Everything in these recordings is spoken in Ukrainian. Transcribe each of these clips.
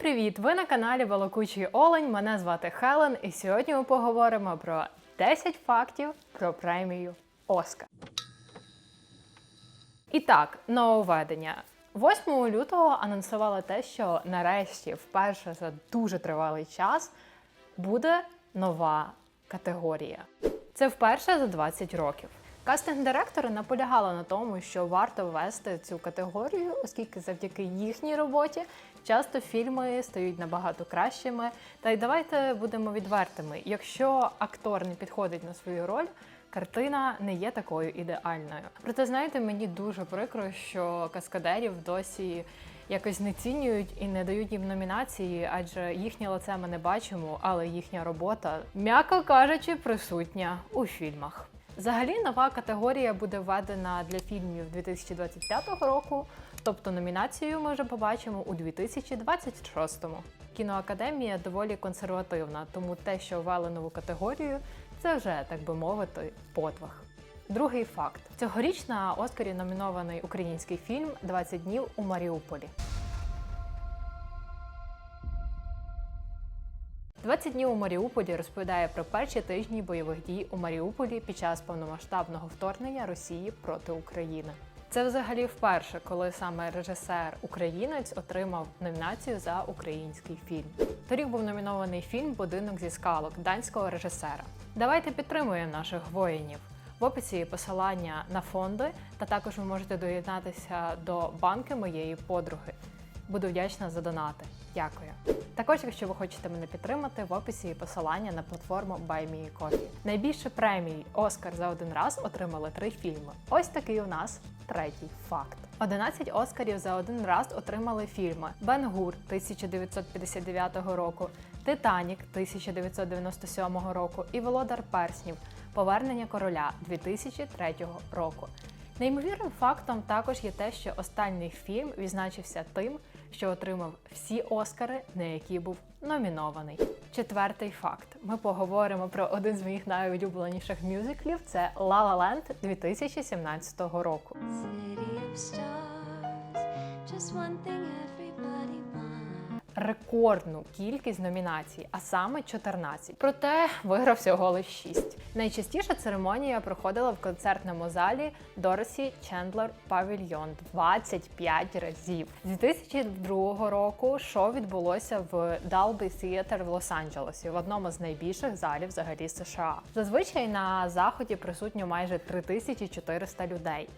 привіт! Ви на каналі Волокучий Олень. Мене звати Хелен, і сьогодні ми поговоримо про 10 фактів про премію Оскар. І так, нововведення. 8 лютого анонсували те, що нарешті, вперше за дуже тривалий час, буде нова категорія. Це вперше за 20 років. Кастинг-директори наполягали на тому, що варто ввести цю категорію, оскільки завдяки їхній роботі часто фільми стають набагато кращими. Та й давайте будемо відвертими. Якщо актор не підходить на свою роль, картина не є такою ідеальною. Проте, знаєте, мені дуже прикро, що каскадерів досі якось не цінюють і не дають їм номінації, адже їхнє лице ми не бачимо, але їхня робота, м'яко кажучи, присутня у фільмах. Взагалі, нова категорія буде введена для фільмів 2025 року, тобто номінацію ми вже побачимо у 2026-му. Кіноакадемія доволі консервативна, тому те, що ввели нову категорію, це вже, так би мовити, подвиг. Другий факт: цьогоріч на Оскарі номінований український фільм «20 днів у Маріуполі. «20 днів у Маріуполі розповідає про перші тижні бойових дій у Маріуполі під час повномасштабного вторгнення Росії проти України. Це взагалі вперше, коли саме режисер українець отримав номінацію за український фільм. Торік був номінований фільм Будинок зі скалок данського режисера. Давайте підтримуємо наших воїнів. В описі є посилання на фонди, та також ви можете доєднатися до банки моєї подруги. Буду вдячна за донати. Дякую. Також, якщо ви хочете мене підтримати, в описі є посилання на платформу BuyMeCoffee. Найбільше премій Оскар за один раз отримали три фільми. Ось такий у нас третій факт. 11 Оскарів за один раз отримали фільми Бен Гур 1959 року, Титанік 1997 року і Володар Перснів Повернення короля 2003 року. Неймовірним фактом також є те, що останній фільм відзначився тим, що отримав всі Оскари, на які був номінований. Четвертий факт: ми поговоримо про один з моїх найулюбленіших мюзиклів це La La Land 2017 року. City of stars, just one thing. Рекордну кількість номінацій, а саме 14. Проте виграв всього лише 6. Найчастіша церемонія проходила в концертному залі Доросі Чендлер Павільйон 25 разів. З 2002 року шоу відбулося в Dolby Theatre в Лос-Анджелесі, в одному з найбільших залів взагалі США. Зазвичай на заході присутньо майже 3400 людей.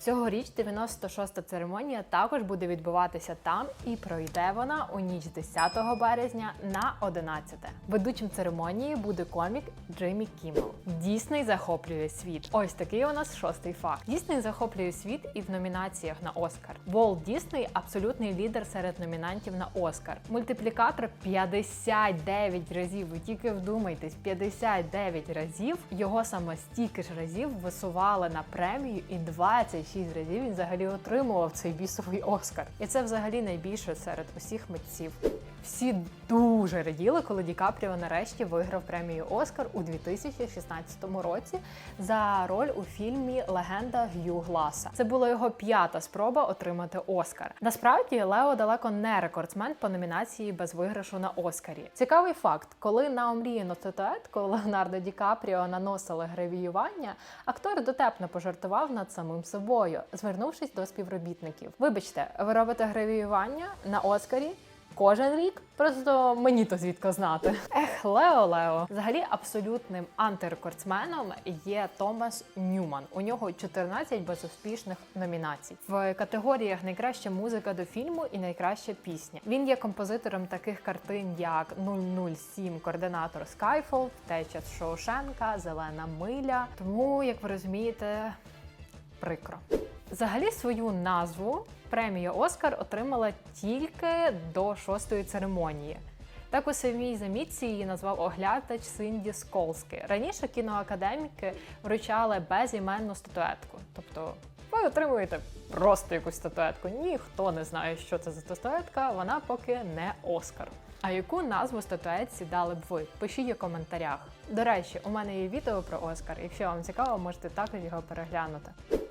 Цьогоріч 96-та церемонія також буде відбуватися там і пройде вона у ніч 10 березня на 11. Ведучим церемонії буде комік Джиммі Кіммел. Дійсний захоплює світ. Ось такий у нас шостий факт. Дійсний захоплює світ і в номінаціях на Оскар. Волт Дісней абсолютний лідер серед номінантів на Оскар. Мультиплікатор 59 разів. Ви тільки вдумайтесь, 59 разів. Його саме стільки ж разів висували на премію і 20 шість разів він взагалі отримував цей бісовий Оскар. І це взагалі найбільше серед усіх митців. Всі дуже раділи, коли Ді Капріо нарешті виграв премію Оскар у 2016 році за роль у фільмі Легенда Г'ю Гласа. Це була його п'ята спроба отримати Оскар. Насправді Лео далеко не рекордсмен по номінації без виграшу на Оскарі. Цікавий факт, коли на омріяну статуетку Леонардо Ді Капріо наносили гравіювання, актор дотепно пожартував над самим собою, звернувшись до співробітників. Вибачте, ви робите гравіювання на Оскарі? Кожен рік просто мені то звідко знати. Ех, Лео Лео. Взагалі абсолютним антирекордсменом є Томас Ньюман. У нього 14 безуспішних номінацій в категоріях найкраща музика до фільму і найкраща пісня. Він є композитором таких картин, як 007 координатор Skyfall, Втеча з Шоушенка, Зелена миля. Тому, як ви розумієте, прикро. Взагалі свою назву премія Оскар отримала тільки до шостої церемонії. Так у самій замітці її назвав оглядач Синді Сколски. Раніше кіноакадеміки вручали безіменну статуетку. Тобто ви отримуєте просто якусь статуетку. Ніхто не знає, що це за статуетка, вона поки не Оскар. А яку назву статуетці дали б ви? Пишіть у коментарях. До речі, у мене є відео про Оскар. Якщо вам цікаво, можете також його переглянути.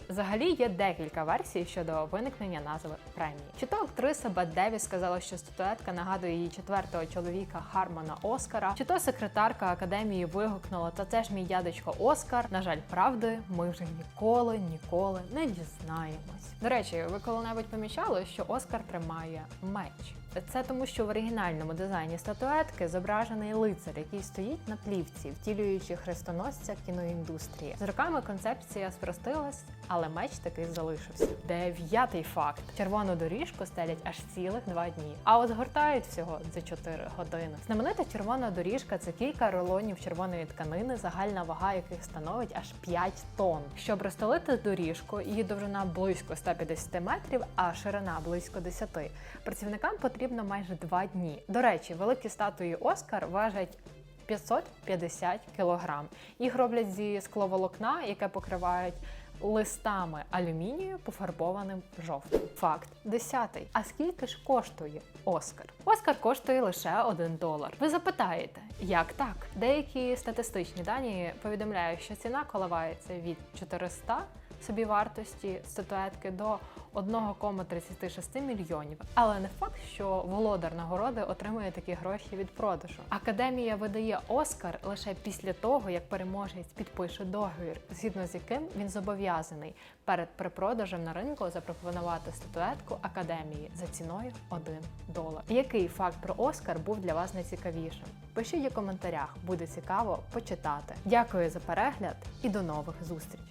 Взагалі є декілька версій щодо виникнення назви премії. Чи то актриса Бет Девіс сказала, що статуетка нагадує її четвертого чоловіка Хармона Оскара, чи то секретарка академії вигукнула, та це ж мій дядечко Оскар. На жаль, правди ми вже ніколи, ніколи не дізнаємось. До речі, ви коли-небудь помічали, що Оскар тримає меч. Це тому, що в оригінальному дизайні статуетки зображений лицар, який стоїть на плівці, втілюючи хрестоносця кіноіндустрії. З роками концепція спростилась, але меч таки залишився. Дев'ятий факт: червону доріжку стелять аж цілих два дні, а от згортають всього за 4 години. Знаменита червона доріжка це кілька рулонів червоної тканини, загальна вага яких становить аж 5 тонн. Щоб розстелити доріжку, її довжина близько 150 метрів, а ширина близько 10. Працівникам потрібно майже два дні. До речі, великі статуї Оскар важать 550 кілограм. Їх роблять зі скловолокна, яке покривають листами алюмінію, пофарбованим жовтим. Факт десятий. А скільки ж коштує Оскар? Оскар коштує лише 1 долар. Ви запитаєте, як так? Деякі статистичні дані повідомляють, що ціна коливається від 400 собівартості статуетки до 1,36 мільйонів. Але не факт, що володар нагороди отримує такі гроші від продажу. Академія видає Оскар лише після того, як переможець підпише договір, згідно з яким він зобов'язаний перед припродажем на ринку запропонувати статуетку академії за ціною 1 долар. Який факт про Оскар був для вас найцікавішим? Пишіть у коментарях, буде цікаво почитати. Дякую за перегляд і до нових зустрічей!